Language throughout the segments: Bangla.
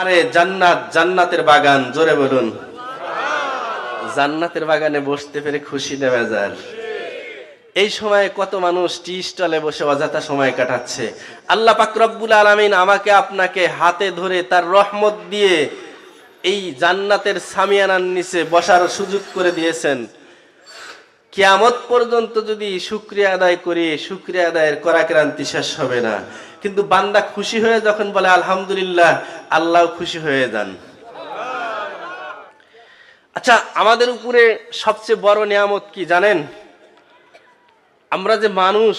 আরে জান্নাত, জান্নাতের বাগান, জোরে বলুন। জান্নাতের বাগানে বসতে পেরে খুশি নেওয়া যায় এই সময়ে কত মানুষ টি স্টলে বসে অযথা সময় কাটাচ্ছে। আল্লাহ পাক রব্বুল আলামিন আমাকে, আপনাকে হাতে ধরে তার রহমত দিয়ে এই জান্নাতের সামিয়ানার নিচে বসার সুযোগ করে দিয়েছেন। কিয়ামত পর্যন্ত যদি শুক্রিয়া আদায় করি, শুক্রিয়া আদায়ের করাক্রান্তি শেষ হবে না। কিন্তু বান্দা খুশি হয়ে যখন বলে, আলহামদুলিল্লাহ, আল্লাহ খুশি হয়ে যান। আচ্ছা আমাদের উপরে সবচেয়ে বড় নিয়ামত কি জানেন? আমরা যে মানুষ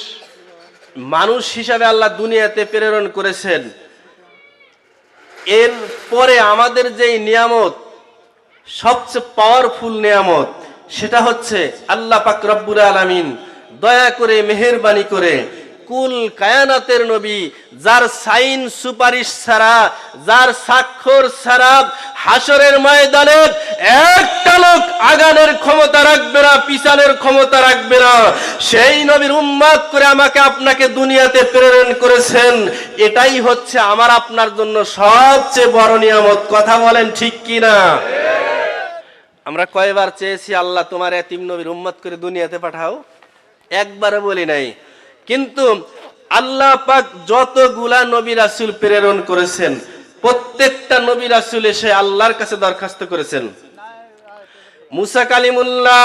মানুষ হিসাবে আল্লাহ দুনিয়াতে প্রেরণ করেছেন। এর পরে আমাদের যেই নিয়ামত, সবচেয়ে পাওয়ারফুল নিয়ামত, সেটা হচ্ছে আল্লাহ পাক রব্বুল আলামিন দয়া করে, মেহেরবানি করে কুল কায়ানাতের নবী, যার সাইন সুপারিশ ছাড়া, যার স্বাক্ষর ছাড়া হাসরের ময়দানে একটা লোক আগানের ক্ষমতা রাখবে না, পিছানের ক্ষমতা রাখবে না। সেই নবীর উম্মাদ করে আমাকে আপনাকে দুনিয়াতে প্রেরণ করেছেন। এটাই হচ্ছে আমার আপনার জন্য সবচেয়ে বড় নিয়ামত। কথা বলেন ঠিক কি না আমরা কয়বার চেয়েছি, আল্লাহ তোমার এতিম নবীর উম্মাদ করে দুনিয়াতে পাঠাও। একবারও বলি নাই। কিন্তু আল্লাহ পাক যতগুলা নবী রাসুল প্রেরণ করেছেন, প্রত্যেকটা নবী রাসুল এসে আল্লাহর কাছে দরখাস্ত করেছেন। মুসা কালিমুল্লাহ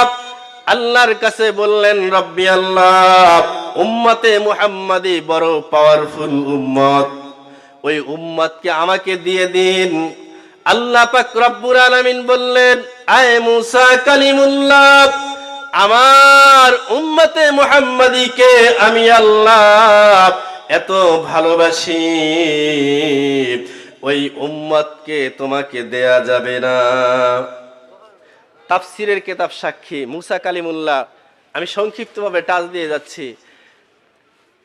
আল্লাহর কাছে বললেন, রব্বি আল্লাহ, উম্মতে মুহাম্মাদি বড় পাওয়ারফুল উম্মত। ওই উম্মতকে আমাকে দিয়ে দিন। আল্লাহ পাক রব্বুল আলামিন বললেন, আয় মুসা কালিমুল্লাহ আমার উম্মতে মুহাম্মাদিকে আমি আল্লাহ এত ভালোবাসি। ওই উম্মতকে তোমাকে দেয়া যাবে না। তাফসিরের কেতাব সাক্ষী মুসা কালিমুল্লাহ। আমি সংক্ষিপ্তভাবে টাচ দিয়ে যাচ্ছি।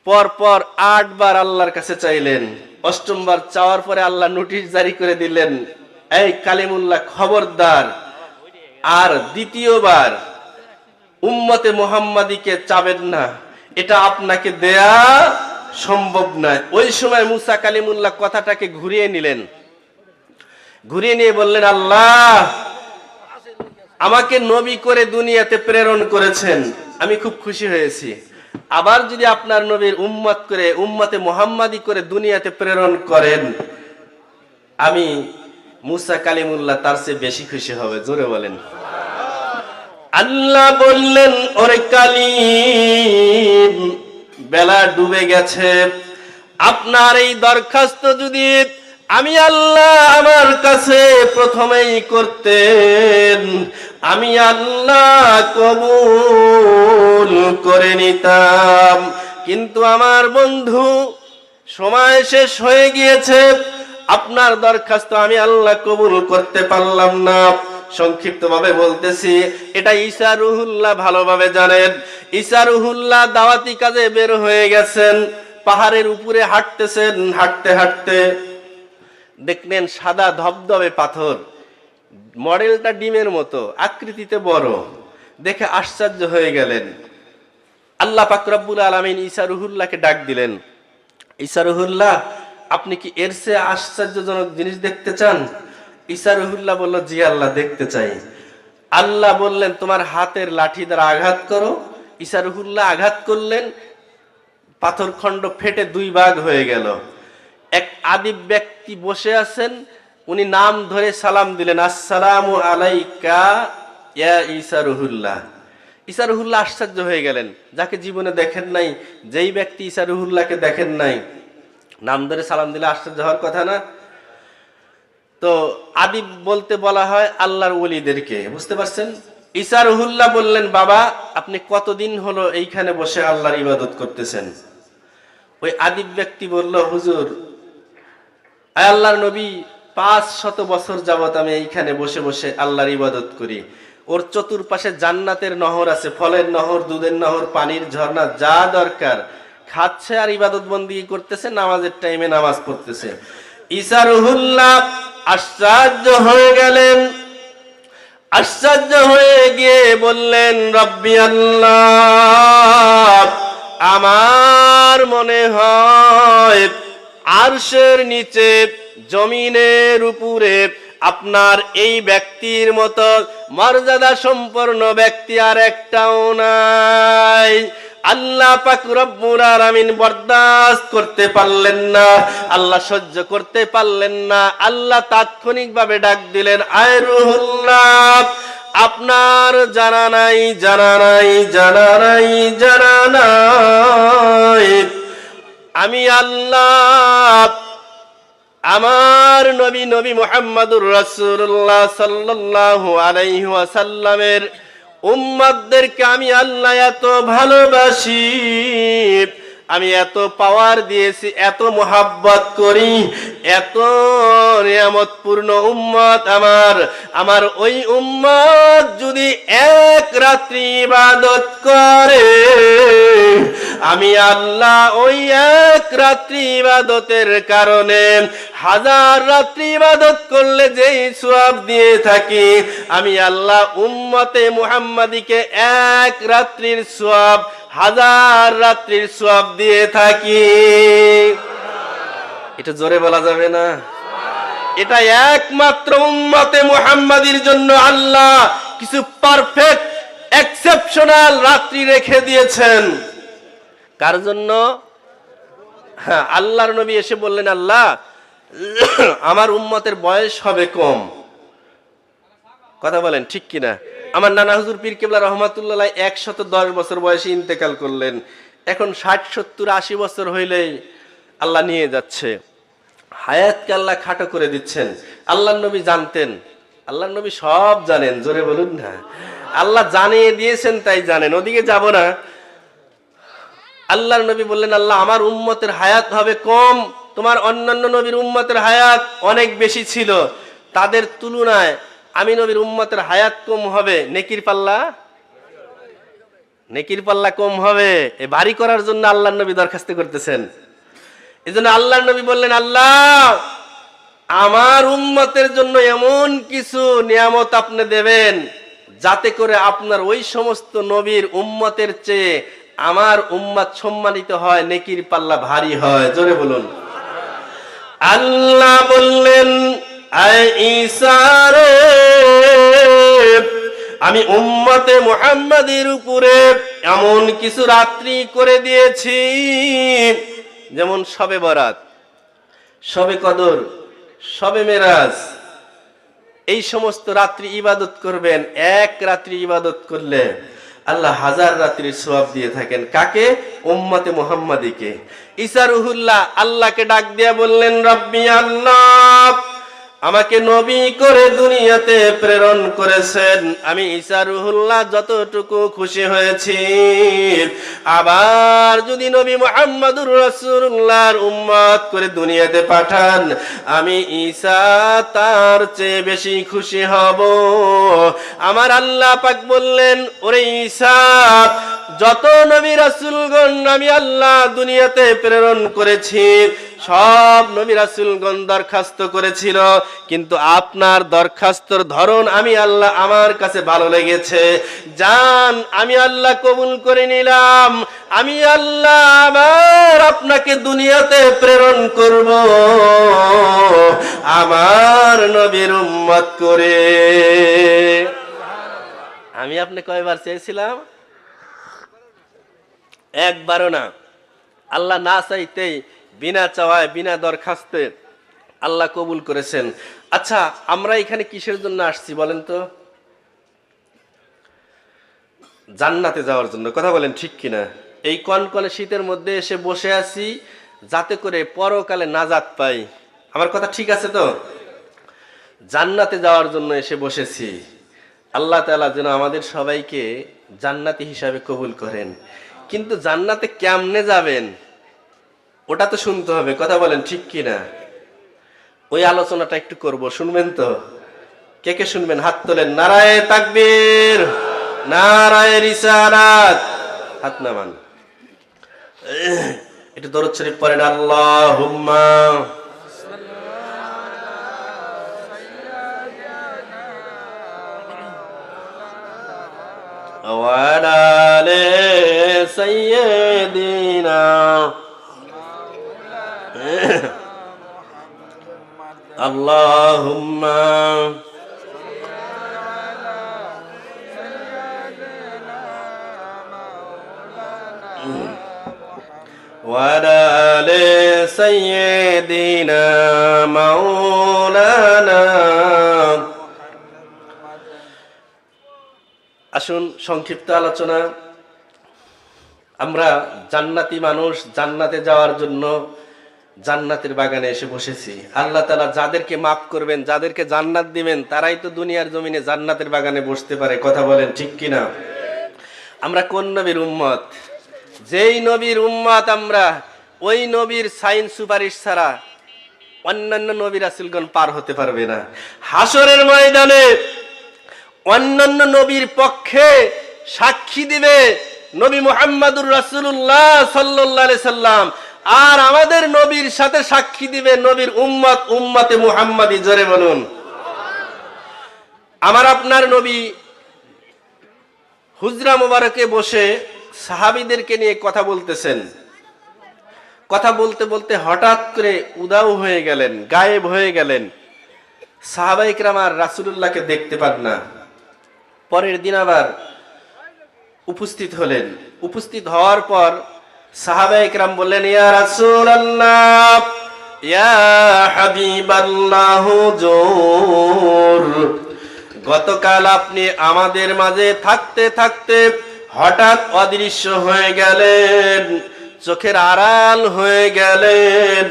পর পর আটবার আল্লাহর কাছে চাইলেন। অষ্টমবার চাওয়ার পরে আল্লাহ নোটিশ জারি করে দিলেন, এই কালিমুল্লাহ খবরদার। আর দ্বিতীয়বার উম্মতে মোহাম্মদীকে চাবেন না। এটা আপনাকে দেয়া সম্ভব নয়। ওই সময় মুসা কালিমুল্লাহ কথাটাকে ঘুরিয়ে নিলেন। ঘুরিয়ে নিয়ে বললেন, আল্লাহ, আমাকে নবী করে দুনিয়াতে প্রেরণ করেছেন। আমি খুব খুশি হয়েছি। আবার যদি আপনার নবীর উম্মত করে, উম্মতে মোহাম্মদি করে দুনিয়াতে প্রেরণ করেন, আমি মুসা কালিমুল্লাহ তার চেয়ে বেশি খুশি হবে। জোরে বলেন। আল্লাহ বললেন, ওরে কালিম, বেলা ডুবে গেছে। আপনার এই দরখাস্ত যদি আমি আল্লাহ আমার কাছে প্রথমেই করতেন, আমি আল্লাহ কবুল করে নিতাম। কিন্তু আমার বন্ধু, সময় শেষ হয়ে গিয়েছে। আপনার দরখাস্ত আমি আল্লাহ কবুল করতে পারলাম না। সংক্ষিপ্ত ভাবে বলতেছি। এটা ঈসা রুহুল্লাহ ভালোভাবে জানেন। ঈসা রুহুল্লাহ দাওয়াতি কাজে বের হয়ে গেছেন, পাহাড়ের উপরে হাঁটতেছেন, হাঁটতে হাঁটতে দেখলেন সাদা ধবধবে পাথর। মডেলটা ডিমের মতো, আকৃতিতে বড়। দেখে আশ্চর্য হয়ে গেলেন। আল্লাহ পাকরাবুল আলমিন ঈসা রুহুল্লাহকে ডাক দিলেন, ঈসা রুহুল্লাহ, আপনি কি এর চেয়ে আশ্চর্যজনক জিনিস দেখতে চান? ঈসা রুহুল্লাহ বলল, জি আল্লাহ, দেখতে চাই। আল্লাহ বললেন, তোমার হাতের লাঠি দ্বারা আঘাত করো। ঈসা রুহুল্লাহ আঘাত করলেন, পাথর খণ্ড ফেটে দুই ভাগ হয়ে গেল। এক আদিব ব্যক্তি বসে আছেন, উনি নাম ধরে সালাম দিলেন, আসসালামু আলাইকা ইয়া ঈসা রুহুল্লাহ। ঈসা রুহুল্লাহ আশ্চর্য হয়ে গেলেন, যাকে জীবনে দেখেন নাই, যেই ব্যক্তি ঈসা রুহুল্লাহকে দেখেন নাই, নাম ধরে সালাম দিলে আশ্চর্য হওয়ার কথা না। তো আদিব বলতে বলা হয় আল্লাহর ওলিদেরকে, বুঝতে পারছেন? ঈসা রুহুল্লাহ বললেন, বাবা, আপনি কতদিন হলো এইখানে বসে আল্লাহর ইবাদত করতেছেন? ওই আদিব ব্যক্তি বলল, হুজুর আল্লাহর নবী, পাঁচ শত বছর যাবত আমি এইখানে বসে বসে আল্লাহর ইবাদত করি। ওর চতুর্পাশে জান্নাতের নহর আছে, ফলের নহর, দুধের নহর, পানির ঝর্ণা, যা দরকার। খাচ্ছে আর ইবাদত বন্দি করতেছে, নামাজের টাইমে নামাজ পড়তেছে। ইসারুহুল্লাহ আশ্চর্য হয়ে গেলেন। আশ্চর্য হয়ে গিয়ে বললেন, রব্বি আল্লাহ, আমার মনে হয় আরশের নিচে, জমিনের উপরে আপনার এই ব্যক্তির মতো মর্যাদা সম্পন্ন ব্যক্তি আর একটাও নাই। আল্লাহ বরদাস্ত করতে পারলেন না, আল্লাহ সহ্য করতে পারলেন না, আল্লাহ তাৎক্ষণিকভাবে ডাক দিলেন, আয় আপনার জানা নাই জানা নাই জানা নাই জানা নাই। আমি আল্লাহ, আমার নবী নবী মুহাম্মদুর রাসূলুল্লাহ সাল্লাল্লাহু আলাইহি ওয়াসাল্লামের উম্মতদেরকে আমি আল্লাহ এত ভালোবাসি, আমি এত পাওয়ার দিয়েছি, এত মোহাব্বত করি, এত নিয়ামতপূর্ণ উম্মত আমার। আমার ওই উম্মত যদি এক রাত্রি ইবাদত করে আমি আল্লাহ ওই এক রাত্রি ইবাদতের কারণে হাজার রাত্রি ইবাদত করলে যেই সোয়াব দিয়ে থাকি, আমি আল্লাহ উম্মতে মুহাম্মাদিকে এক রাত্রির সোয়াব হাজার রাত্রির সোয়াব দিয়ে থাকি। এটা জোরে বলা যাবে না। এটা একমাত্র উম্মতে মুহাম্মাদির জন্য আল্লাহ কিছু পারফেক্ট এক্সেপশনাল রাত্রি রেখে দিয়েছেন। কার জন্য? হ্যাঁ আল্লাহর নবী এসে বললেন, আল্লাহ, আমার উম্মতের বয়স হবে কম। কথা বলেন, ঠিক কিনা? আমার নানা হুজুর পীর কেবলা রহমাতুল্লাহ একশত দশ বছর বয়সে ইন্তেকাল করলেন। এখন ষাট, সত্তর, আশি বছর হইলেই আল্লাহ নিয়ে যাচ্ছে। হায়াতকে আল্লাহ খাটো করে দিচ্ছেন। আল্লাহ নবী জানতেন। আল্লাহ নবী সব জানেন, জোরে বলুন না। আল্লাহ জানিয়ে দিয়েছেন, তাই জানেন। ওদিকে যাব না। আল্লাহর নবী বললেন, আল্লাহ, আমার উম্মতের হায়াত হবে কম। তোমার অন্যান্য নবীর উম্মতের হায়াত অনেক বেশি ছিল। তাদের তুলনায় আমি নবীর উম্মতের হায়াত কম হবে। নেকির পাল্লা? নেকির পাল্লা কম হবে। এ ভারী করার জন্য আল্লাহর নবী দরখাস্ত করতেছেন। এই জন্য আল্লাহর নবী বললেন, আল্লাহ, আমার উম্মতের জন্য এমন কিছু নিয়ামত আপনি দেবেন, যাতে করে আপনার ওই সমস্ত নবীর উম্মতের চেয়ে আমার উম্মত সম্মানিত হয়, নেকির পাল্লা ভারী হয়। জোরে বলুন। আল্লাহ বললেন আমি উম্মতে মুহাম্মাদের উপরে এমন কিছু রাত্রি করে দিয়েছি, যেমন সবে বরাত, সবে কদর, সবে মেরাজ। এই সমস্ত রাত্রি ইবাদত করবেন, এক রাত্রি ইবাদত করলে আল্লাহ হাজার রাত্রির সওয়াব দিয়ে থাকেন। কাকে? উম্মতে মোহাম্মদীকে। ইসারুহুল্লাহ আল্লাহকে ডাক দিয়ে বললেন, রব্বি আল্লাহ! আমাকে নবী করে দুনিয়াতে প্রেরণ করেছেন। আমি ঈসা রুহুল্লাহ যতটুকু খুশি হয়েছি। আবার যদি নবী মুহাম্মদুর রাসূলুল্লাহর উম্মত করে দুনিয়াতে পাঠান, আমি ঈসা তার চেয়ে বেশি খুশি হব। আমার আল্লাহ পাক বললেন, ওরে ঈসা, যত নবী রাসূলগণ আমি আল্লাহ দুনিয়াতে প্রেরণ করেছি সব নবী রাসূলগণ দরখাস্ত করেছিল, কিন্তু আপনার দরখাস্তর ধরন আমি আল্লাহ আমার কাছে ভালো লেগেছে। জান, আমি আল্লাহ কবুল করে নিলাম, আমি আল্লাহ আবার আপনাকে দুনিয়াতে প্রেরণ করব, আমার নবীর উম্মত করে। আমি আপনি কয়বার চেয়েছিলাম? একবারও না। আল্লাহ না চাইতেই বিনা চাওয়ায়, বিনা দরখাস্তে আল্লাহ কবুল করেছেন। আচ্ছা আমরা এখানে কিসের জন্য আসছি বলেন তো? জান্নাতে যাওয়ার জন্য, কথা বলেন ঠিক কিনা? এই কনকনে শীতের মধ্যে এসে বসে আছি, যাতে করে পরকালে নাজাত পাই। আমার কথা ঠিক আছে তো? জান্নাতে যাওয়ার জন্য এসে বসেছি। আল্লাহ তাআলা যেন আমাদের সবাইকে জান্নাতি হিসাবে কবুল করেন। কিন্তু জান্নাতে কেমনে যাবেন? ওটা তো শুনতে হবে কথা বলেন ঠিক কি না ওই আলোচনাটা একটু করব শুনবেন তো কে কে শুনবেন হাত তোলেন নারায় তাকবীর নারায় রিসালাত হাত নামান একটু দরদ শরীফ পড়েন আল্লাহুম্মা وعلى آل سيدنا আল্লাহুম্মা وعلى آل سيدنا مولانا আসুন সংক্ষিপ্ত আলোচনা আমরা জান্নাতি মানুষ জান্নাতে যাওয়ার জন্য জান্নাতের বাগানে এসে বসেছি। আল্লাহ তালা যাদেরকে মাফ করবেন, যাদেরকে জান্নাত দিবেন, তারাই তো দুনিয়ার জমিনে জান্নাতের বাগানে বসতে পারে। কথা বলেন ঠিক কিনা? আমরা কোন নবীর উম্মত? যেই নবীর উম্মত আমরা, ওই নবীর সাইন সুপারিশ ছাড়া অন্যান্য নবী রাসুলগণ পার হতে পারবে না। হাসরের ময়দানে অন্যান্য নবীর পক্ষে সাক্ষী দিবে নবী মুহাম্মাদুর রাসূলুল্লাহ সাল্লাল্লাহু আলাইহি সাল্লাম। আর আমাদের নবীর সাথে সাক্ষী দিবে নবীর উম্মত, উম্মতে মুহাম্মাদি, জোরে বলুন। আমার আপনার নবী হুজরা মোবারকে বসে সাহাবিদেরকে নিয়ে কথা বলতেছেন। কথা বলতে বলতে হঠাৎ করে উদাও হয়ে গেলেন, গায়েব হয়ে গেলেন। সাহাবাইকরাম আর রাসুলুল্লাহকে দেখতে পান না। পরের দিন আবার উপস্থিত হলেন। উপস্থিত হওয়ার পর সাহাবাইকরাম বললেন রাসূলুল্লাহ, ইয়া জোর। গতকাল আপনি আমাদের মাঝে থাকতে থাকতে হঠাৎ অদৃশ্য হয়ে গেলেন, চোখের আড়াল হয়ে গেলেন,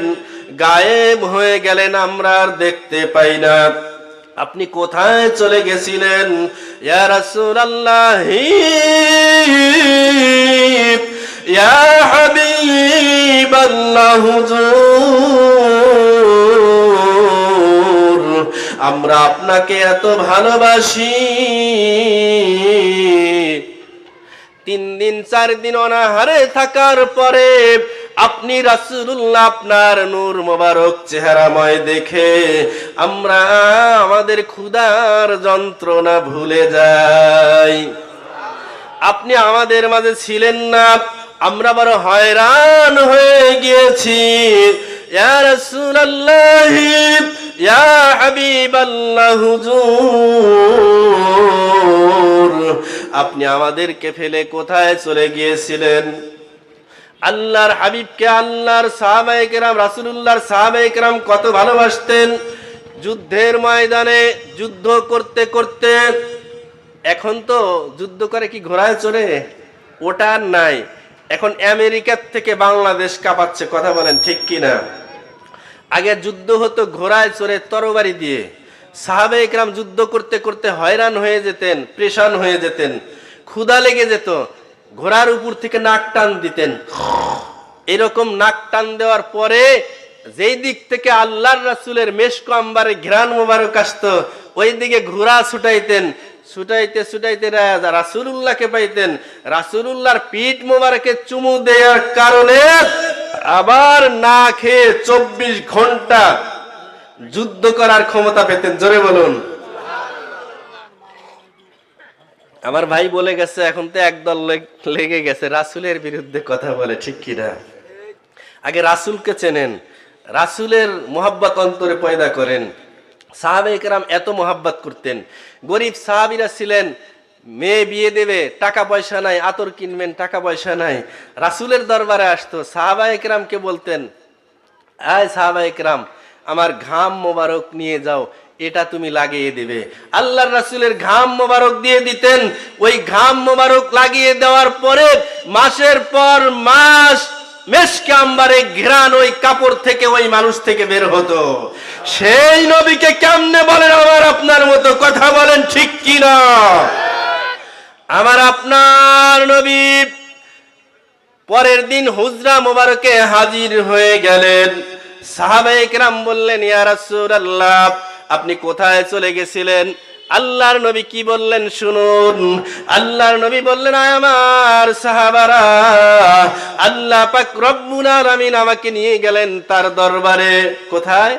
গায়েব হয়ে গেলেন, আমরা আর দেখতে পাই না। আপনি কোথায় চলে গেছিলেন, ইয়া রাসূলুল্লাহ? ইয়া হাবিবাল্লাহ হুজুর আমরা আপনাকে এত ভালোবাসি। তিন দিন, চার দিন অনাহারে থাকার পরে আপনি রাসূলুল্লাহ আপনার নূর মোবারক চেহারাময় দেখে আমরা আমাদের ক্ষুধার যন্ত্রণা ভুলে যাই। আপনি আমাদের মাঝে ছিলেন না। আমরা বড় হয়রান হয়ে গিয়েছি। ইয়া ইয়া আপনি আমাদেরকে ফেলে কোথায় চলে গিয়েছিলেন? আল্লাহর হাবিবকে, আল্লাহর সাহাবায়ে কেরাম, রাসূলুল্লাহর সাহাবায়ে কেরাম কত ভালোবাসতেন। যুদ্ধের ময়দানে যুদ্ধ করতে করতে, এখন তো যুদ্ধ করে কি ঘোড়ায় চড়ে? ওটা নাই। এখন আমেরিকার থেকে বাংলাদেশ কাঁপাচ্ছে, কথা বলেন ঠিক কিনা? আগে যুদ্ধ হতো ঘোড়ায় চড়ে তরবারি দিয়ে। সাহাবে একরাম যুদ্ধ করতে করতে হয়রান হয়ে যেতেন প্রেশান হয়ে যেতেন, ক্ষুধা লেগে যেত, ঘোড়ার উপর থেকে নাক টান দিতেন। এরকম নাক টান দেওয়ার পরে যেই দিক থেকে আল্লাহর রাসুলের মেশক আম্বারে ঘ্রাণ মোবারক আসতো, ওই দিকে ঘোড়া ছুটাইতেন ছুটাইতে ছুটাইতে রাসুলুল্লাহকে পাইতেন। রাসুলুল্লাহর পিঠ মোবারকে চুমু দেওয়ার কারণে আবার না খেয়ে চব্বিশ ঘণ্টা যুদ্ধ করার ক্ষমতা পেতেন। জোরে বলুন। আমার ভাই বলে গেছে, এখন তো একদল লেগে গেছে, রাসুলের বিরুদ্ধে কথা বলে, ঠিক কিনা আগে রাসুলকে চেনেন, রাসুলের মোহাব্বত অন্তরে পয়দা করেন। সাহাবে একরাম এত মোহাব্বত করতেন। গরিব সাহাবিরা ছিলেন, মেয়ে বিয়ে দেবে, টাকা পয়সা নাই, আতর কিনবেন, টাকা পয়সা নাই। রাসুলের দরবারে আসতো সাহাবা একরামকে বলতেন, আয় সাহাবা একরাম আমার ঘাম মোবারক নিয়ে যাও, এটা তুমি লাগিয়ে দেবে। আল্লাহর রাসুলের ঘাম মোবারক দিয়ে দিতেন। ওই ঘাম মোবারক লাগিয়ে দেওয়ার পরে মাসের পর মাস মেশকে আম্বারে ঘেরান ওই কাপড় থেকে ওই মানুষ থেকে বের হতো। সেই নবীকে কেমনে বলেন আমার আপনার মতো? কথা বলেন ঠিক কিনা? আমার আপনার নবী পরের দিন হুজরা মোবারকে হাজির হয়ে গেলেন। সাহাবায়ে কেরাম বললেন, ইয়া রাসূলুল্লাহ, আপনি কোথায় চলে গেছিলেন? আল্লাহর নবী কি বললেন শুনুন? আল্লাহর নবী বললেন আমার সাহাবারা, আল্লাহ পাক রব্বুল আলামিন আমাকে নিয়ে গেলেন তার দরবারে। কোথায়?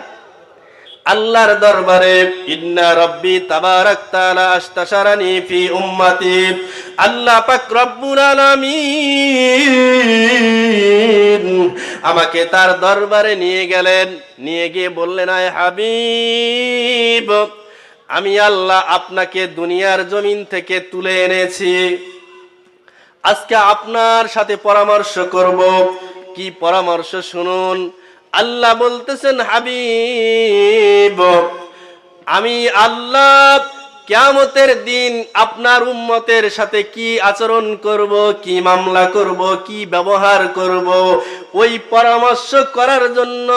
আল্লাহর দরবারে, ইন্না রব্বি তাবারাক তাআলা আস্তাশারানি ফি উম্মতি। আল্লাহ পাক রব্বুল আলামিন আমাকে তার দরবারে নিয়ে গেলেন। নিয়ে গিয়ে বললেন, আয় হাবিব আমি আল্লাহ আপনাকে দুনিয়ার জমিন থেকে তুলে এনেছি। আজকে আপনার সাথে পরামর্শ করব। কি পরামর্শ শুনুন? আল্লাহ বলতেছেন, হাবিব, আমি আল্লাহ কিয়ামতের দিন আপনার উম্মতের সাথে কি আচরণ করব, কি মামলা করব, কি ব্যবহার করব, ওই পরামর্শ করার জন্য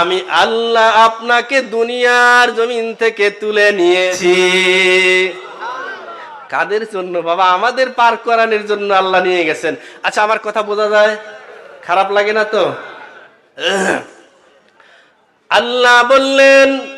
আমি আল্লাহ আপনাকে দুনিয়ার জমিন থেকে তুলে নিয়েছি। কাদের জন্য? বাবা, আমাদের পার করানোর জন্য আল্লাহ নিয়ে গেছেন। আচ্ছা আমার কথা বোঝা যায়? খারাপ লাগে না তো? আল্লাহ বললেন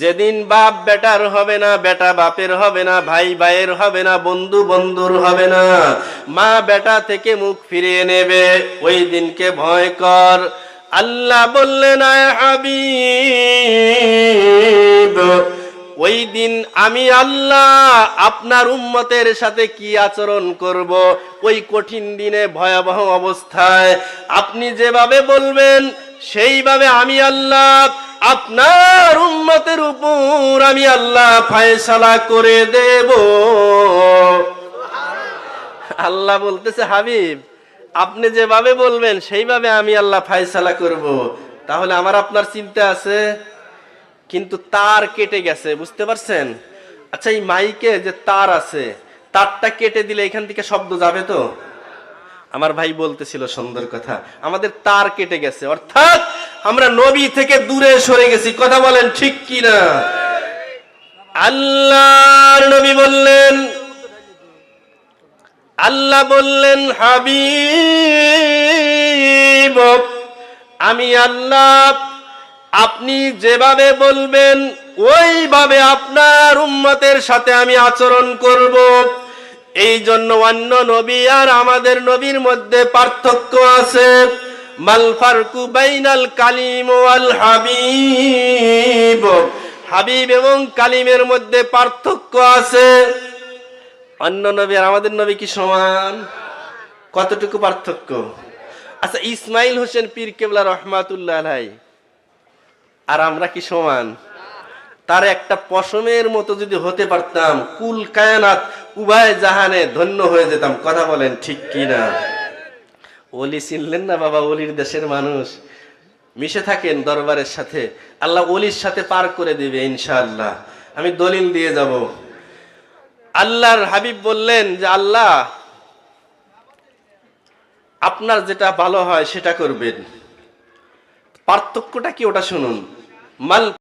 যেদিন বাপ বেটার হবে না, বেটা বাপের হবে না, ভাই ভাইয়ের হবে না, বন্ধু বন্ধুর হবে না, মা বেটা থেকে মুখ ফিরিয়ে নেবে, ওই দিনকে ভয় কর। আল্লাহ বললেন হাবিব, ওই দিন আমি আল্লাহ আপনার উম্মতের সাথে কি আচরণ করব? ওই কঠিন দিনে ভয়াবহ অবস্থায়। আপনি যেভাবে বলবেন, সেইভাবে আমি আল্লাহ আপনার উম্মতের উপর আমি আল্লাহ ফায়সালা করে দেব। আল্লাহ বলতেছে, হাবিব, আপনি যেভাবে বলবেন, সেইভাবে আমি আল্লাহ ফায়সালা করব। তাহলে আমার আপনার চিন্তা আছে? কিন্তু তার কেটে গেছে, বুঝতে পারছেন? আচ্ছা এই মাইকে যে তার আছে, তারটা কেটে দিলে এখান থেকে শব্দ যাবে তো? আমার ভাই বলতেছিল সুন্দর কথা, আমাদের তার কেটে গেছে, অর্থাৎ আমরা নবী থেকে দূরে সরে গেছি, কথা বলেন ঠিক কি না আল্লাহর নবী বললেন, আল্লাহ বললেন, হাবিব, আমি আল্লাহ, আপনি যেভাবে বলবেন, ওইভাবে আপনার উম্মতের সাথে আমি আচরণ করব। এই জন্য অন্য নবী আর আমাদের নবীর মধ্যে পার্থক্য আছে। মাল ফারকু কালিম ওয়াল হাবিব। হাবিব এবং কালিমের মধ্যে পার্থক্য আছে। অন্য নবী আর আমাদের নবী কি সমান? কতটুকু পার্থক্য? আচ্ছা ইসমাইল হোসেন পীর কেবলা রহমাতুল্লাহ আলাই আর আমরা কি সমান? তার একটা পশমের মতো যদি হতে পারতাম, কুল কায়নাত উভয় জাহানে ধন্য হয়ে যেতাম। কথা বলেন ঠিক কি না ওলি চিনলেন না বাবা, ওলির দেশের মানুষ? মিশে থাকেন দরবারের সাথে। আল্লাহ ওলির সাথে পার করে দিবে ইনশাআল্লাহ। আমি দলিল দিয়ে যাব। আল্লাহর হাবিব বললেন যে, আল্লাহ, আপনার যেটা ভালো হয় সেটা করবেন। পার্থক্যটা কি ওটা শুনুন। মাল